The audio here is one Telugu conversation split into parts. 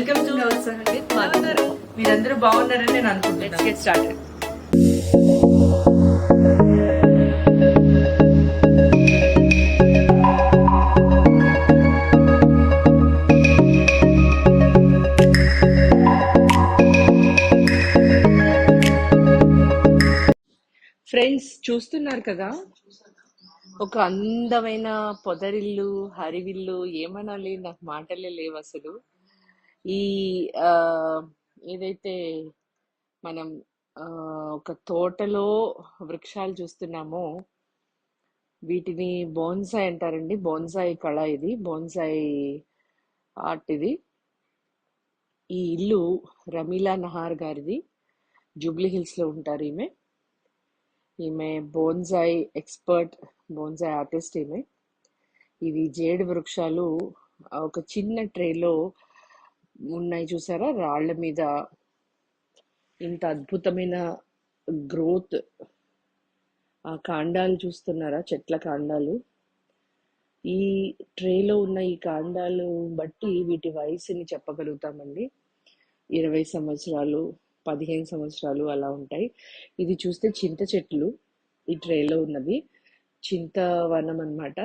వెల్కమ్ టు సంగీత్ మీరందరూ బాగున్నారని నేను లెట్స్ అనుకుంటున్నాను గెట్ స్టార్టెడ్ ఫ్రెండ్స్ చూస్తున్నారు కదా? ఒక అందమైన పొదరిల్లు హరివిల్లు ఏమనాలి? నాకు మాటలే లేవు అసలు. ఈ ఏదైతే మనం ఒక తోటలో వృక్షాలు చూస్తున్నామో వీటిని బోన్సాయ్ అంటారండి. బోన్సాయ్ కళ ఇది. బోన్సాయ్ ఆర్ట్ ఇది. ఈ ఇల్లు రమీలా నహార్ గారిది. జూబ్లీ హిల్స్లో ఉంటారు ఈమె. ఈమె బోన్సాయ్ ఎక్స్పర్ట్ బోన్సాయ్ ఆర్టిస్ట్ ఈమె. ఇవి జేడు వృక్షాలు ఒక చిన్న ట్రేలో ఉన్నాయి చూసారా? రాళ్ళ మీద ఇంత అద్భుతమైన గ్రోత్. ఆ కాండాలు చూస్తున్నారా? చెట్ల కాండాలు. ఈ ట్రేలో ఉన్న ఈ కాండాలు బట్టి వీటి వయసుని చెప్పగలుగుతామండి. ఇరవై సంవత్సరాలు పదిహేను సంవత్సరాలు అలా ఉంటాయి. ఇది చూస్తే చింత చెట్లు ఈ ట్రేలో ఉన్నది చింతవనం అనమాట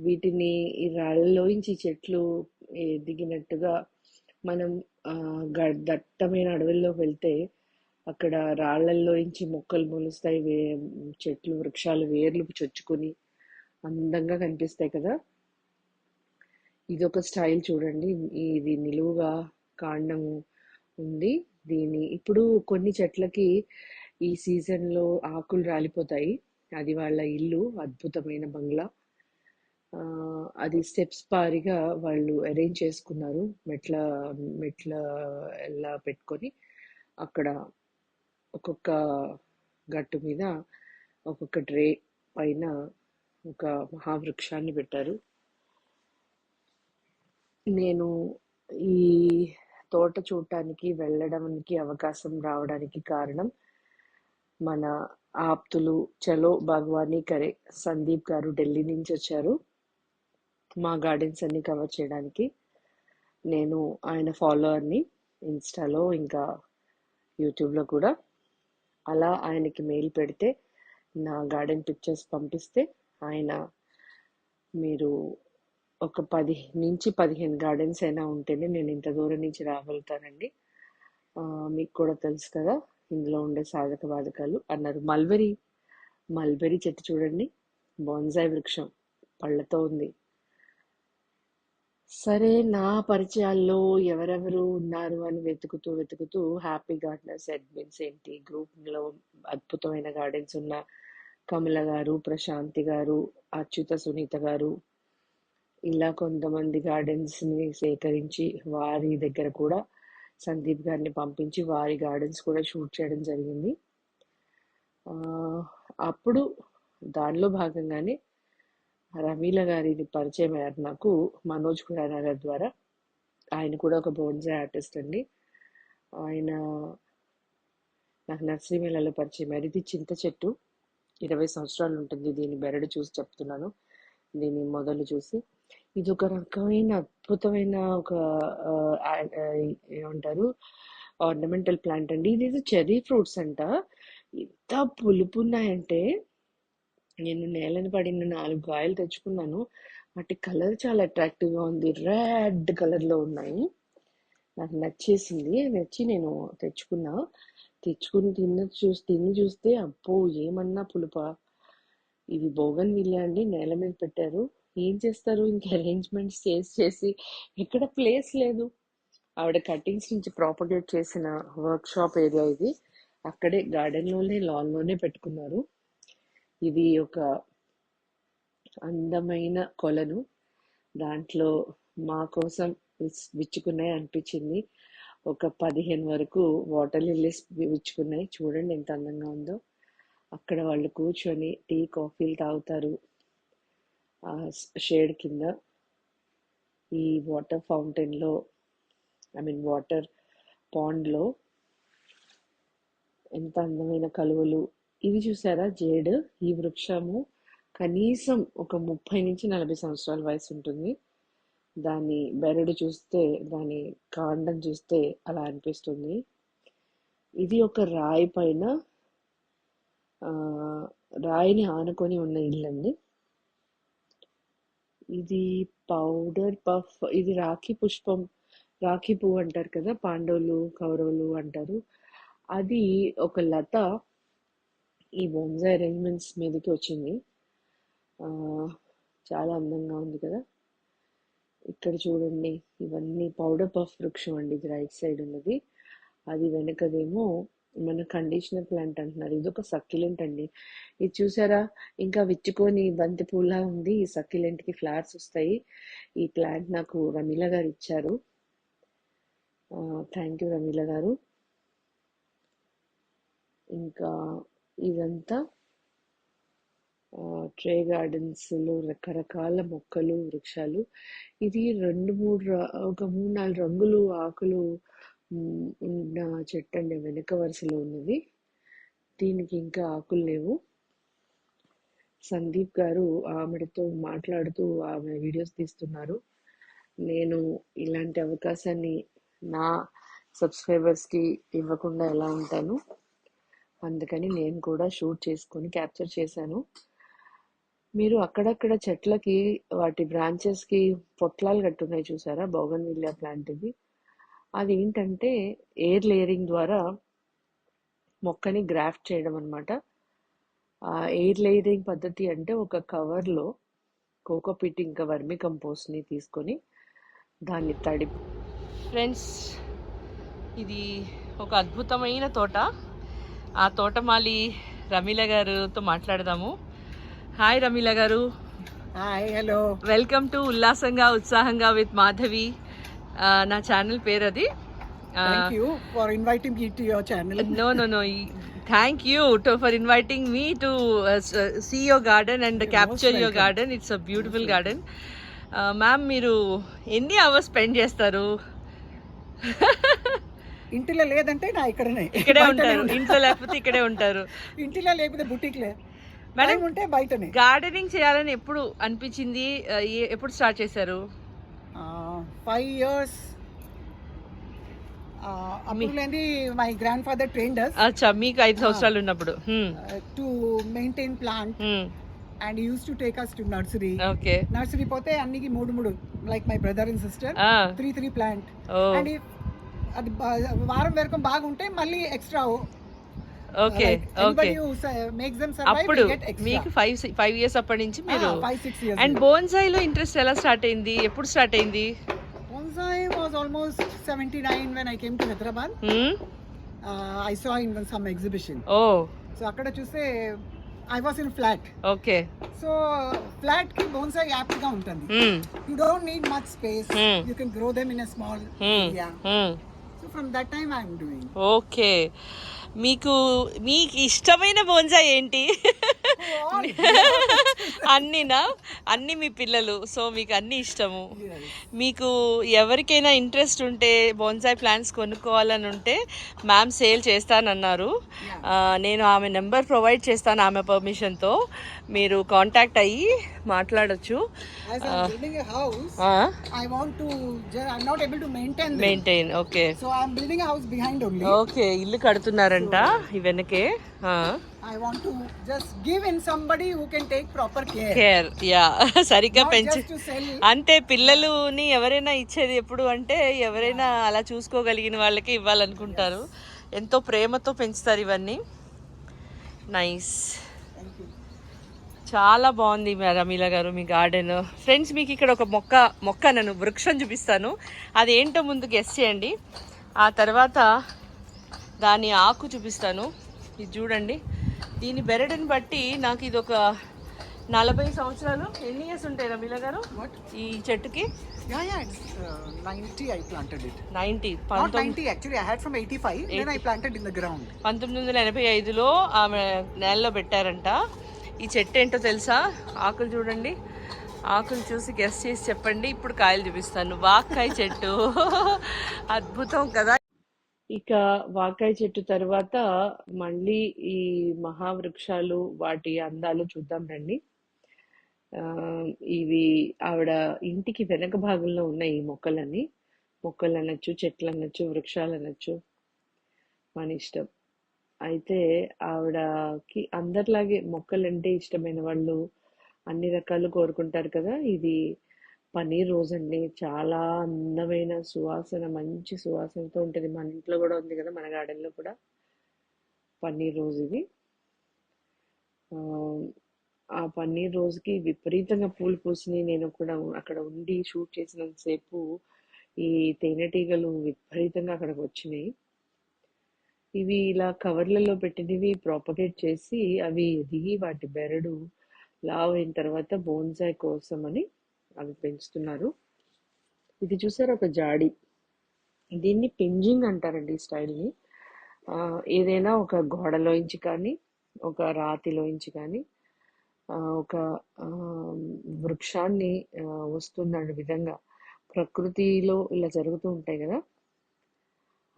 వీటిని ఈ రాళ్ళలోంచి చెట్లు ఎదిగినట్టుగా మనం గ- దట్టమైన అడవుల్లో వెళ్తే అక్కడ రాళ్ళల్లోంచి మొక్కలు మొలుస్తాయి వే చెట్లు వృక్షాలు వేర్లు చొచ్చుకొని అందంగా కనిపిస్తాయి కదా. ఇది ఒక స్టైల్ చూడండి. ఇది నిలువుగా కాండం ఉంది. దీని ఇప్పుడు కొన్ని చెట్లకి ఈ సీజన్లో ఆకులు రాలిపోతాయి. అది వాళ్ళ ఇల్లు అద్భుతమైన బంగ్లా. అది స్టెప్స్ పారిగా వాళ్ళు అరేంజ్ చేసుకున్నారు. మెట్ల మెట్ల ఎలా పెట్టుకొని అక్కడ ఒక్కొక్క గట్టు మీద ఒక్కొక్క ట్రే పైన ఒక మహావృక్షాన్ని పెట్టారు. నేను ఈ తోట చూడటానికి వెళ్ళడానికి అవకాశం రావడానికి కారణం మన ఆప్తులు చలో భగవానీ కరే. సందీప్ గారు ఢిల్లీ నుంచి వచ్చారు. మా గార్డెన్స్ అన్ని కవర్ చేయడానికి నేను ఆయన ఫాలోవర్ని ఇన్స్టాలో ఇంకా యూట్యూబ్లో కూడా అలా ఆయనకి మెయిల్ పెడితే నా గార్డెన్ పిక్చర్స్ పంపిస్తే ఆయన మీరు ఒక పది నుంచి పదిహేను గార్డెన్స్ అయినా ఉంటేనే నేను ఇంత దూరం నుంచి రాగలుగుతానండి. మీకు కూడా తెలుసు కదా ఇందులో ఉండే సాధక బాధకాలు అన్నారు. మల్బెరీ మల్బెరీ చెట్టు చూడండి. బోన్సాయి వృక్షం పళ్ళతో ఉంది. సరే నా పరిచయాల్లో ఎవరెవరు ఉన్నారు అని వెతుకుతూ వెతుకుతూ హ్యాపీ గార్డెనర్స్ అడ్మిన్స్ ఏంటి? గ్రూప్లో అద్భుతమైన గార్డెన్స్ ఉన్న కమల గారు ప్రశాంతి గారు అచ్యుత సునీత గారు. ఇలా కొంతమంది గార్డెన్స్ని సేకరించి వారి దగ్గర కూడా సందీప్ గారిని పంపించి వారి గార్డెన్స్ కూడా షూట్ చేయడం జరిగింది. అప్పుడు దానిలో భాగంగానే రమీల గారిని పరిచయం అయ్యారు. నాకు మనోజ్ ఖురానా గారి ద్వారా. ఆయన కూడా ఒక బోన్సే ఆర్టిస్ట్ అండి. ఆయన నాకు నర్సరీ మేళలో పరిచయం అయ్యారు. ఇది చింత చెట్టు. ఇరవై సంవత్సరాలు ఉంటుంది. దీని బెరడు చూసి చెప్తున్నాను. దీని మొదలు చూసి. ఇది ఒక రకమైన అద్భుతమైన ఒక ఏమంటారు? ఆర్నమెంటల్ ప్లాంట్ అండి. ఇది చెర్రీ ఫ్రూట్స్ అంట. ఎంత పులుపు ఉన్నాయంటే నేను నేలని పడిన నాలుగు కాయలు తెచ్చుకున్నాను. వాటి కలర్ చాలా అట్రాక్టివ్గా ఉంది. రెడ్ కలర్లో ఉన్నాయి. నాకు నచ్చేసింది. నచ్చి నేను తెచ్చుకున్నా. తెచ్చుకుని తిన్న చూసి తిని చూస్తే అబ్బో ఏమన్నా పులుప? ఇవి బోగన్ విల్లా అండి. నేల మీద పెట్టారు. ఏం చేస్తారు? ఇంక అరేంజ్మెంట్స్ చేసి చేసి ఎక్కడ ప్లేస్ లేదు. ఆవిడ కటింగ్స్ నుంచి ప్రాపగేట్ చేసిన వర్క్ షాప్ ఏరియా ఇది. అక్కడే గార్డెన్లోనే లాన్లోనే పెట్టుకున్నారు. ఇది ఒక అందమైన కొలను. దాంట్లో మా కోసం విచ్చుకున్నాయి అనిపించింది. ఒక పదిహేను వరకు వాటర్ లిల్లీస్ విచ్చుకున్నాయి. చూడండి ఎంత అందంగా ఉందో. అక్కడ వాళ్ళు కూర్చొని టీ కాఫీలు తాగుతారు. ఆ షేడ్ కింద ఈ వాటర్ ఫౌంటైన్లో ఐ మీన్ వాటర్ పాండ్లో ఎంత అందమైన కలువలు ఇది చూసారా? జేడ్ ఈ వృక్షము కనీసం ఒక ముప్పై నుంచి నలభై సంవత్సరాల వయసు ఉంటుంది. దాని బెరడు చూస్తే దాని కాండం చూస్తే అలా అనిపిస్తుంది. ఇది ఒక రాయి పైన రాయిని ఆనుకొని ఉన్న ఇల్లండి. ఇది పౌడర్ పఫ్ ఇది రాఖీ పుష్పం రాఖీ పువ్వు అంటారు కదా పాండవులు కౌరవులు అంటారు. అది ఒక లత ఈ బొంజా అరేంజ్మెంట్స్ మీదకి వచ్చింది. చాలా అందంగా ఉంది కదా. ఇక్కడ చూడండి ఇవన్నీ పౌడర్ పఫ్ వృక్షం అండి ఇది రైట్ సైడ్ ఉన్నది. అది వెనకదేమో మన కండిషనర్ ప్లాంట్ అంటున్నారు. ఇది ఒక సక్యులెంట్ అండి. ఇది చూసారా? ఇంకా విచ్చుకొని బంతి పూలా ఉంది. ఈ సక్యులెంట్కి ఫ్లవర్స్ వస్తాయి. ఈ ప్లాంట్ నాకు రమీల గారు ఇచ్చారు. థ్యాంక్ యూ రమీల గారు. ఇంకా ఇదంతా ట్రే గార్డెన్స్లో రకరకాల మొక్కలు వృక్షాలు. ఇది రెండు మూడు ఒక మూడు నాలుగు రంగులు ఆకులు ఉన్న చెట్టు అండి వెనుక వరుసలో ఉన్నది దీనికి ఇంకా ఆకులు లేవు. సందీప్ గారు ఆమెతో మాట్లాడుతూ ఆమె వీడియోస్ తీస్తున్నారు. నేను ఇలాంటి అవకాశాన్ని నా సబ్స్క్రైబర్స్కి ఇవ్వకుండా ఎలా ఉంటాను? అందుకని నేను కూడా షూట్ చేసుకొని క్యాప్చర్ చేశాను. మీరు అక్కడక్కడ చెట్లకి వాటి బ్రాంచెస్కి పొట్లాలు కట్టున్నాయి చూసారా? బౌగన్ విల్లియా ప్లాంట్ ఇది. అది ఏంటంటే ఎయిర్ లేయరింగ్ ద్వారా మొక్కని గ్రాఫ్ట్ చేయడం అనమాట ఎయిర్ లేయరింగ్ పద్ధతి అంటే ఒక కవర్లో కోకోపిట్ ఇంకా వర్మి కంపోస్ట్ని తీసుకొని దాన్ని తడి ఫ్రెండ్స్ ఇది ఒక అద్భుతమైన తోట. ఆ తోటమాలి రమీల గారితో మాట్లాడదాము. హాయ్ రమీల గారు. Hi hello. వెల్కమ్ టు ఉల్లాసంగా ఉత్సాహంగా విత్ మాధవి నా ఛానల్ పేరు అది. You know no no thank you too for inviting me to see your garden and capture your. Garden it's a beautiful garden ma'am మీరు ఎన్ని అవర్స్ స్పెండ్ చేస్తారు? ఇంటిలో లేదంటే నా ఇక్కడనే. ఇక్కడే ఉంటారు. ఉంటా. ఇంట్లో లేకపోతే ఇక్కడే ఉంటారు. ఇంటిలో లేకపోతే బుటీక్లే. మేడం ఉంటే బయటనే. గార్డెనింగ్ చేయాలని ఎప్పుడు అనిపించింది? ఎప్పుడు స్టార్ట్ చేశారు? ఫైవ్ ఇయర్స్ అప్పుడు మై గ్రాండ్ ఫాదర్ ట్రైన్డ్ అచ్చా మీకు ఐదు సంవత్సరాలు ఉన్నప్పుడు. To maintain plant and use to take us to nursery okay nursery పోతే అన్నికి మూడు మూడు like my brother and sister three three plant and అది వారం వరకు బాగుంటే మళ్ళీ ఎక్స్ట్రా ఓకే ఓకే. అప్పుడు మీకు ఫైవ్ ఫైవ్ ఇయర్స్ అప్పటి నుంచి మీరు సిక్స్ ఇయర్స్ అండ్ బోన్సాయిలో ఇంట్రెస్ట్ ఎలా స్టార్ట్ అయింది? ఎప్పుడు స్టార్ట్ అయింది? Was almost 79 when I came to Hyderabad. Hmm? Uh, I saw in some exhibition. Oh. So అక్కడ చూస్తే I was in flat okay. So ఫ్లాట్కి బోన్సాై యాప్ట్గా ఉంటుంది. You don't need much space. You can grow them in a small area so from that time I'm doing okay. మీకు మీకు ఇష్టమైన బోన్సా ఏంటి? అన్నీనా? అన్ని మీ పిల్లలు సో మీకు అన్ని ఇష్టము. మీకు ఎవరికైనా ఇంట్రెస్ట్ ఉంటే బోన్సాయి ప్లాంట్స్ కొనుక్కోవాలని ఉంటే మ్యామ్ సేల్ చేస్తానన్నారు. నేను ఆమె నెంబర్ ప్రొవైడ్ చేస్తాను ఆమె పర్మిషన్తో మీరు కాంటాక్ట్ అయ్యి మాట్లాడొచ్చు. మెయింటైన్ మెయింటైన్ ఓకే ఓకే ఇల్లు కడుతున్నారంట ఈ వెనకే I want to just give in somebody who can take proper care care yeah సరిగ్గా పెంచి అంతే పిల్లలుని ఎవరైనా ఇచ్చేది ఎప్పుడు అంటే ఎవరైనా అలా చూసుకోగలిగిన వాళ్ళకి ఇవ్వాలనుకుంటారు. ఎంతో ప్రేమతో పెంచుతారు ఇవన్నీ. నైస్ చాలా బాగుంది రమీల గారు మీ గార్డెన్. ఫ్రెండ్స్ మీకు ఇక్కడ ఒక మొక్క మొక్క నన్ను వృక్షం చూపిస్తాను. అది ఏంటో ముందు గెస్ చేయండి. ఆ తర్వాత దాని ఆకు చూపిస్తాను. ఇది చూడండి. దీని బెరడుని బట్టి నాకు ఇది ఒక నలభై సంవత్సరాలు ఎన్ని ఇయర్స్ ఉంటాయి రమీల గారు? ఈ చెట్టుకి? Uh, 90 I planted it. Ninety Not పంతొమ్మిది 90 actually, I had from 85, then I planted in the ground. పంతొమ్మిది వందల ఎనభై ఐదులో ఆమె నేలలో పెట్టారంట. ఈ చెట్టు ఏంటో తెలుసా? ఆకులు చూడండి. ఆకులు చూసి గెస్ట్ చేసి చెప్పండి. ఇప్పుడు కాయలు చూపిస్తాను. వాక్కాయ చెట్టు. అద్భుతం కదా. ఇక వాకాయ చెట్టు తర్వాత మళ్ళీ ఈ మహావృక్షాలు వాటి అందాలు చూద్దాం రండి. ఇవి ఆవిడ ఇంటికి వెనక భాగంలో ఉన్న ఈ మొక్కలన్నీ. మొక్కలు అనొచ్చు చెట్లు అనొచ్చు వృక్షాలు అనొచ్చు మన ఇష్టం. అయితే ఆవిడకి అందరిలాగే మొక్కలంటే ఇష్టమైన వాళ్ళు అన్ని రకాలు కోరుకుంటారు కదా. ఇది పన్నీర్ రోజ్ అండి. చాలా అందమైన సువాసన మంచి సువాసనతో ఉంటుంది. మన ఇంట్లో కూడా ఉంది కదా మన గార్డెన్లో కూడా పన్నీర్ రోజ్ ఇది. ఆ, ఆ పన్నీర్ రోజుకి విపరీతంగా పూలు పూసినాయి. నేను కూడా అక్కడ ఉండి షూట్ చేసినంతసేపు ఈ తేనెటీగలు విపరీతంగా అక్కడికి వచ్చినాయి. ఇవి ఇలా కవర్లలో పెట్టినవి ప్రాపగేట్ చేసి అవి ఎదిగి వాటి బెరడు లావ్ అయిన తర్వాత బోన్సాయ్ కోసం అని అవి పెంచుతున్నారు. ఇది చూసారు ఒక జాడి. దీన్ని పింజింగ్ అంటారండి ఈ స్టైల్ని. ఏదైనా ఒక గోడలోంచి కానీ ఒక రాతిలోంచి కానీ ఒక వృక్షాన్ని వస్తున్న విధంగా ప్రకృతిలో ఇలా జరుగుతూ ఉంటాయి కదా.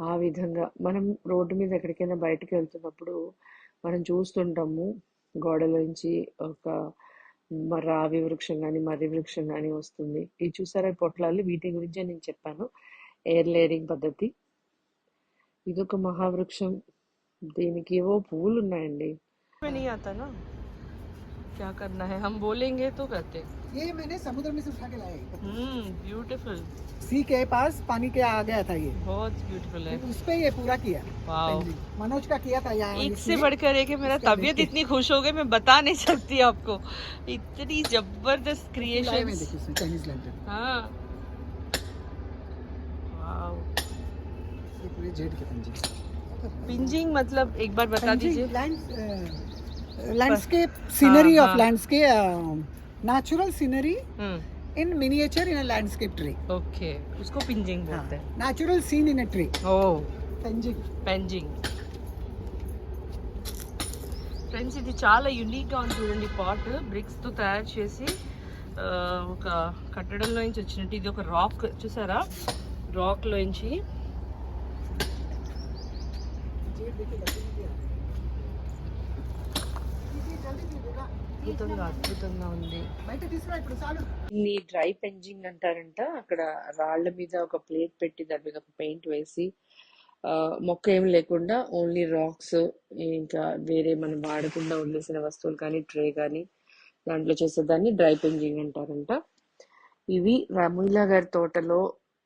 ఆ విధంగా మనం రోడ్డు మీద ఎక్కడికైనా బయటకు వెళ్తున్నప్పుడు మనం చూస్తుంటాము గోడలోంచి ఒక రావి వృక్షం కానీ మర్రి వృక్షం కానీ వస్తుంది. ఇది చూసారా? పొట్లాలు వీటి గురించే నేను చెప్పాను. ఎయిర్ లేరింగ్ పద్ధతి. ఇదొక మహావృక్షం. దీనికి ఏవో పువ్వులు ఉన్నాయండి అతను क्या करना है? हम बोलेंगे तो कहते ये मैंने समुद्र में से उठा के लाया हम्म ब्यूटीफुल सी के पास पानी के आ गया था ये। बहुत ब्यूटीफुल है। उस पे ये पूरा किया। वाओ मनोज का किया था यहाँ। एक से बढ़कर एक है मेरा तबीयत इतनी खुश हो गई मैं बता नहीं सकती आपको। इतनी ज़बरदस्त क्रिएशन हाँ। वाओ ये पूरे जेड के पेंजिंग पिंजिंग मतलब एक बार बता दीजिए। लैंडस्केप सीनरी हाँ, ऑफ हाँ। Landscape natural scenery hmm in miniature in a landscape tree okay उसको पिंजिंग बोलते हैं natural scene in a tree O पेंजिंग పెంజింగ్ friends ఇది చాలా యూనిక్గా ఉంది చూడండి పాట్ బ్రిక్స్తో తయారు చేసి ఆ, ఒక కట్టడంలో నుంచి వచ్చినట్టు ఇది ఒక రాక్ చూసారా రాక్లో అద్భుతంగా అద్భుతంగా ఉంది. దీన్ని డ్రై పెంజింగ్ అంటారంట. అక్కడ రాళ్ళ మీద ఒక ప్లేట్ పెట్టి దాని మీద ఒక పెయింట్ వేసి ఆ, మొక్క ఏం లేకుండా ఓన్లీ రాక్స్ ఇంకా వేరే మనం వాడకుండా వదిలేసిన వస్తువులు కానీ ట్రే కానీ దాంట్లో చేసేదాన్ని డ్రై పెంజింగ్ అంటారంట. ఇవి రాముల్లా గారి తోటలో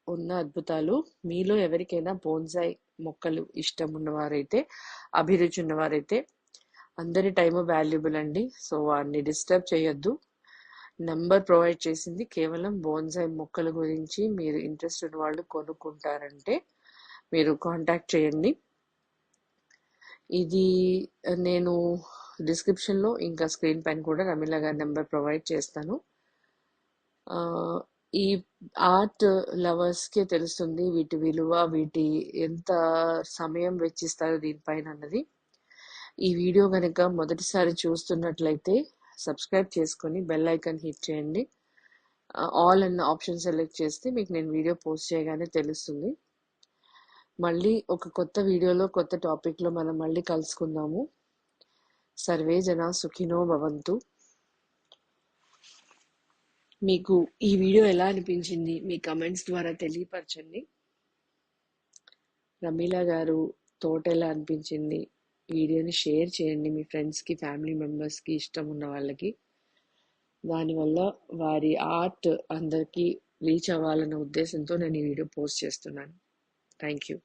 ఉన్న అద్భుతాలు. మీలో ఎవరికైనా బోన్సాయ్ మొక్కలు ఇష్టం ఉన్నవారైతే అభిరుచి ఉన్నవారైతే అందరి టైము వాల్యుబుల్ అండి. సో వారిని డిస్టర్బ్ చేయొద్దు. నంబర్ ప్రొవైడ్ చేసింది కేవలం బోన్సాయి మొక్కల గురించి మీరు ఇంట్రెస్ట్ ఉన్న వాళ్ళు కొనుక్కుంటారంటే మీరు కాంటాక్ట్ చేయండి. ఇది నేను డిస్క్రిప్షన్లో ఇంకా స్క్రీన్ పైన కూడా రమీల గారి నెంబర్ ప్రొవైడ్ చేస్తాను. ఈ ఆర్ట్ లవర్స్కే తెలుస్తుంది వీటి విలువ వీటి ఎంత సమయం వెచ్చిస్తారో దీనిపైన అన్నది. ఈ వీడియో కనుక మొదటిసారి చూస్తున్నట్లయితే సబ్స్క్రైబ్ చేసుకొని బెల్ ఐకాన్ హిట్ చేయండి. ఆల్ అన్న ఆప్షన్ సెలెక్ట్ చేస్తే మీకు నేను వీడియో పోస్ట్ చేయగానే తెలుస్తుంది. మళ్ళీ ఒక కొత్త వీడియోలో కొత్త టాపిక్లో మనం మళ్ళీ కలుసుకుందాము. సర్వే జన సుఖినో భవంతు. మీకు ఈ వీడియో ఎలా అనిపించింది? మీ కమెంట్స్ ద్వారా తెలియపరచండి. రమీల గారు తోట ఎలా అనిపించింది? వీడియోని షేర్ చేయండి మీ ఫ్రెండ్స్కి ఫ్యామిలీ మెంబర్స్కి ఇష్టం ఉన్న వాళ్ళకి. దానివల్ల వారి ఆర్ట్ అందరికీ రీచ్ అవ్వాలన్న ఉద్దేశంతో నేను ఈ వీడియో పోస్ట్ చేస్తున్నాను. Thank you